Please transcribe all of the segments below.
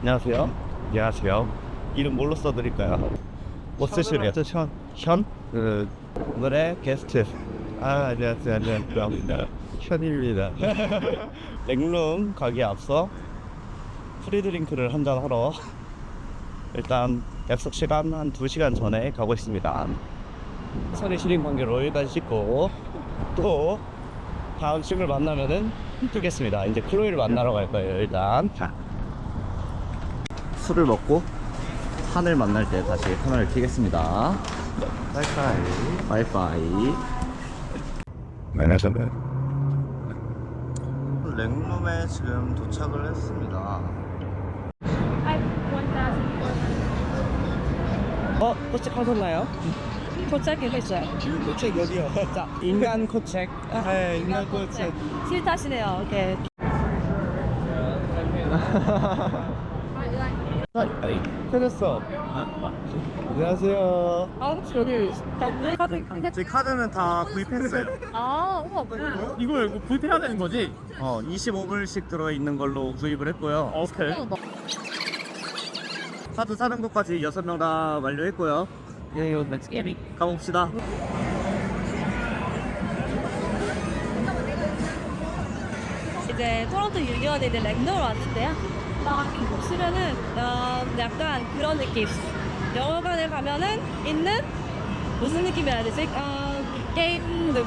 안녕하세요. 안녕하세요. 이름 뭘로 써드릴까요? 뭐 쓰실래요? 현. 현? 그 오늘의 게스트. 아 안녕하세요. 안녕하세요. 현입니다. 랭룸 가기에 앞서 프리드링크를 한잔 하러 일단 약속 시간 한 2시간 전에 가고 있습니다. 선의 실행 관계로 일단 씻고 또 다음 친구를 만나면은 뜨겠습니다. 이제 클로이를 만나러 갈 거예요. 일단 자. 술을 먹고 한을 만날 때 다시 카메라를 켜겠습니다. 바이바이. 바이바이. 만나서는 랭룸에 지금 도착을 했습니다. 어, 도착하셨나요? 도착했어요. 도착 어디요? 자, 인간 코책. 네, 인간 코책. 싫다시네요. 오 케이. 찾았어. 안녕하세요. 아, 여기 카드. 저희 카드는 다 구입했어요. 아, 우와, 뭐야? 이거 이거 구입해야 되는 거지? 어, 25불씩 들어있는 걸로 구입을 했고요. 오케이. 카드 사는 것까지 6명 다 완료했고요. 예, 요 렛츠 기 가봅시다. 이제 토론토 유니언에 이제 랭더로 왔는데요. 막 보시면은 어, 약간 그런 느낌. 영화관에 가면은 있는 무슨 느낌이라 해야 되지? 어, 게임도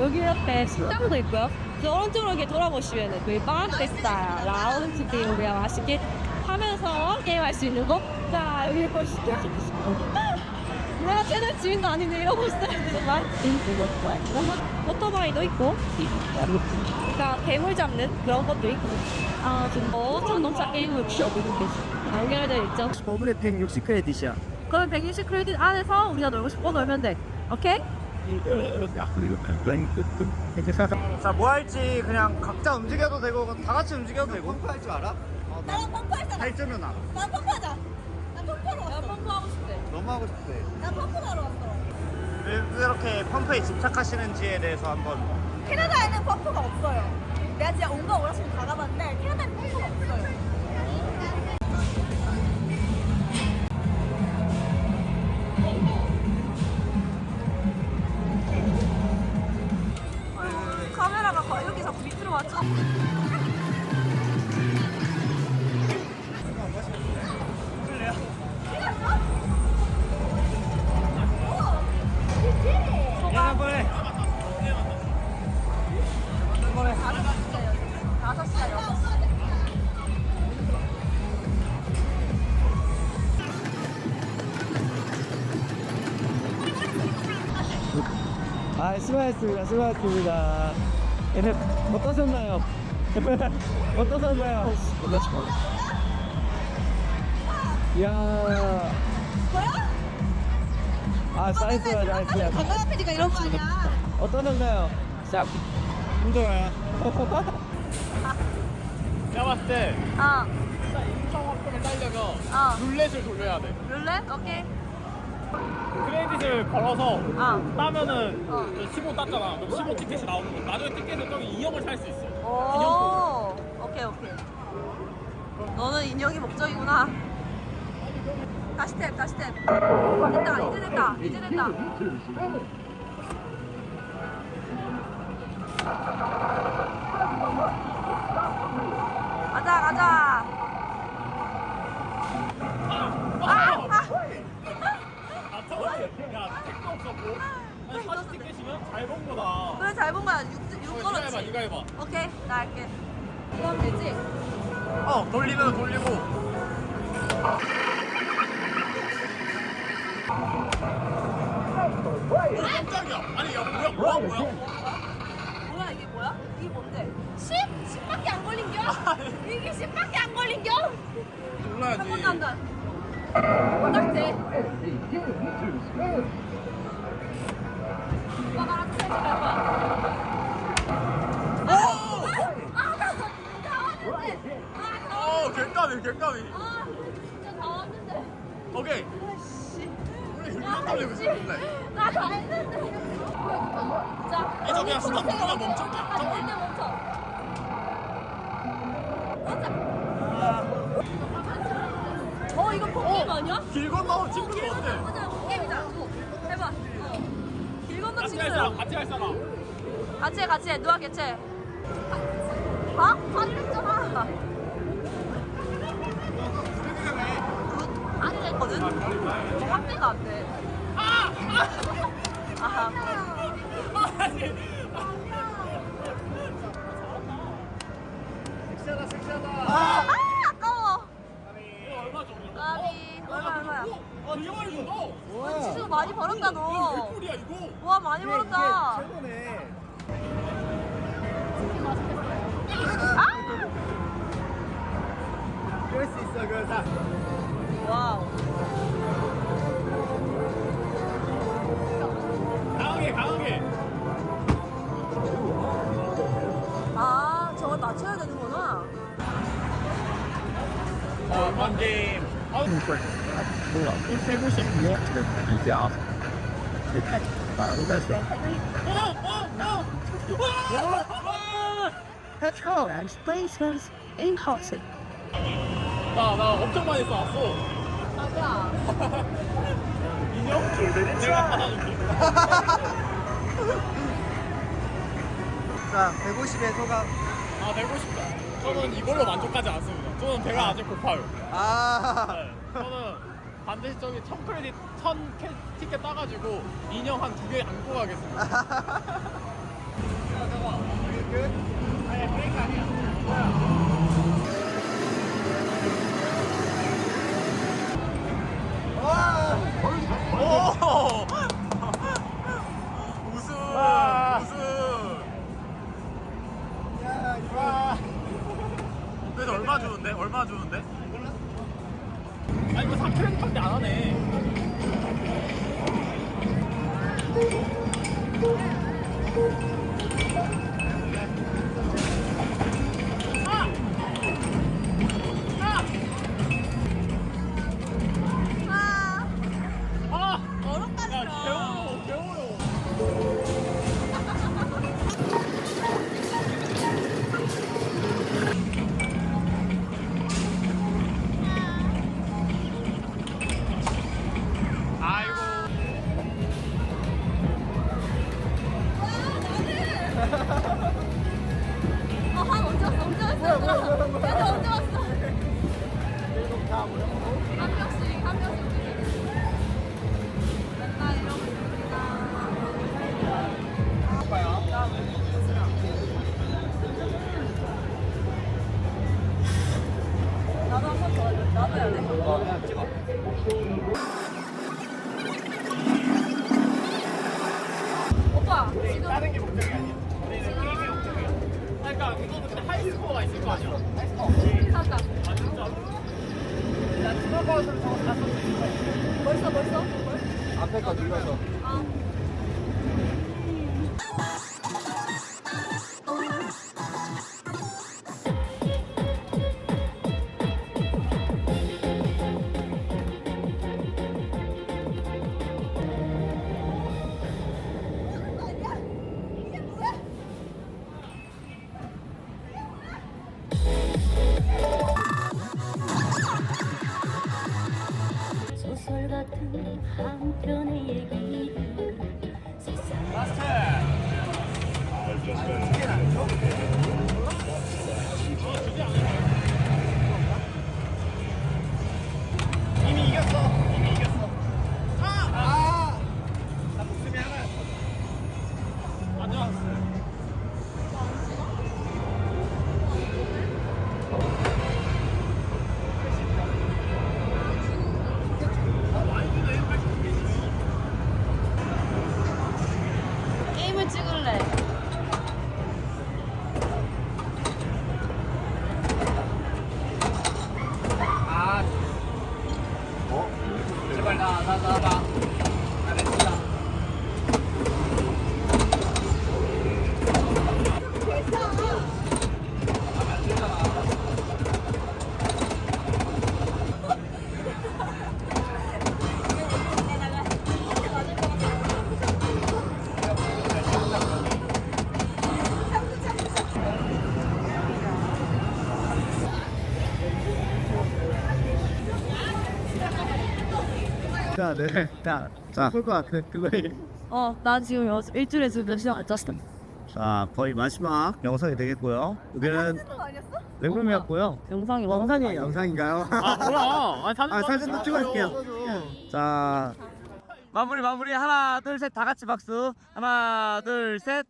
여기 옆에 식당도 있고요. 그 오른쪽으로 돌아보시면은 그 바테스타 라운지 게임 그냥 맛있게 하면서 게임할 수 있는 곳. 자 여기 보시죠. 내가 채널 주인도 아닌데 이러고 있어요. 정말. 오토바이도 있고. 그러니까 괴물 잡는 그런 것도 있고 아 지금 엄청 농차 게임을 연결되어 있죠 버블의 160 크레딧이야. 그럼 120 크레딧 안에서 우리가 놀고 싶고 놀면 돼 오케이? 자, 뭐 할지 그냥 각자 움직여도 되고 다 같이 움직여도 되고. 펌프할 줄 알아? 나랑 펌프했잖아. 할 줄은 알아. 난 펌프하자. 난야 왔어. 펌프 하고 싶대 너무 하고 싶대. 난 펌프하러 왔어. 왜 이렇게 펌프에 집착하시는지에 대해서 한번 캐나다에는 펌프가 없어요. 내가 진짜 온갖 오락실 다 가봤는데 캐나다에는 펌프가 없어요. 아이고, 카메라가 거의 여기 자꾸 밑으로 왔죠. 아, 수고하셨습니다. 수고하셨습니다. 얘네 어떠셨나요? 어떠셨나요? 이야. 뭐야? 아, 사이즈가 나이스야. 강강한 PD가 이런 거 아니야. 어떠셨나요? 자, 힘들어요. 내가 봤을 때 어, 인성학금을 따려면 어. 룰렛을 돌려야 돼. 룰렛? 오케이. 크레딧을 걸어서 어. 따면은 어. 15 땄잖아. 그럼 15 티켓이 나오는 거. 나중에 티켓을 저기 인형을 살 수 있어. 오, 오케이 오케이. 너는 인형이 목적이구나. 다시 탭, 다시 탭. 됐다, 이제 됐다, 이제 됐다. 되지? 어, 돌리면 돌리고. 어, 깜짝이야. 아니, 야, 뭐야, 뭐야, 뭐야. 뭐야 이게 뭐야? 이게 뭔데? 10? 10밖에 안 걸린겨? 이게 10밖에 안 걸린겨? 몰라야지. 한 번도 안 가. 딱 돼. 오빠가 알아서 해줄 거야. 개까비. 아, 진짜 다 왔는데. 오케이. 아씨. 우리. 나다 했는데. 자, 그냥 스톱. 그냥 멈춰. 아, 저기. 멈춰, 멈춰. 멈춰. 이거 폰게임 아니야? 길 건너 친구들 어때? 맞아, 폰게임이다. 어, 해봐. 어. 길 건너 같이 친구들. 사람 같이 할 사람 같이 해, 같이 해. 누가 개체? 봐? 파리를 했잖아. 굿. 파리를 했 거든? 저 확대가 안 돼. 아! 아하. 섹시하다 섹시하다 아, 아까워. 아 되게 많이 어, 벌었다, 너. 이거 와, 많이 벌었다. 최고네. 아! 그럴 수 있어, 그거 다. 와우. 강하게 강하게 아, 저걸 맞춰야 되는구나. 어 반게임 아, Petrol and places impossible. 나, 나 엄청 많이 쏴왔어 자, 150의 소감. 아 150다. 저는 이걸로 만족하지 않습니다. 저는 배가 아직 고파요. 아. 네, 저는 반드시 저기 1000 크레딧 1000 캐, 티켓 따가지고 인형 한 두 개 안고 가겠습니다. 끝? 아니 브레이크 아니야 와! 다른 게 목적이 아니야 우리는 게임이 목적이야 그러니까 이거는 근데 하이스코어가 있을 거 아니야 찾았다. 아 진짜 야 스노버스를 저거 다 썼어 벌써, 벌써? 앞에 거 눌러서. 아. 같은 한편의 얘기들 세상에. 자, 네. 자, 자, 볼것 같아. 그거에. 어, 나 지금 여- 일주일에 지금 몇 시간 안 잤어. 자, 거의 마지막 영상이 되겠고요. 여기는 냉면이었고요. 영상이 영상이에요. 영상인가요? 아 뭐야? 아니, 사진 아, 사진도 찍어줄게요. 자, 마무리 마무리 하나 둘 셋 다 같이 박수 하나 둘 셋.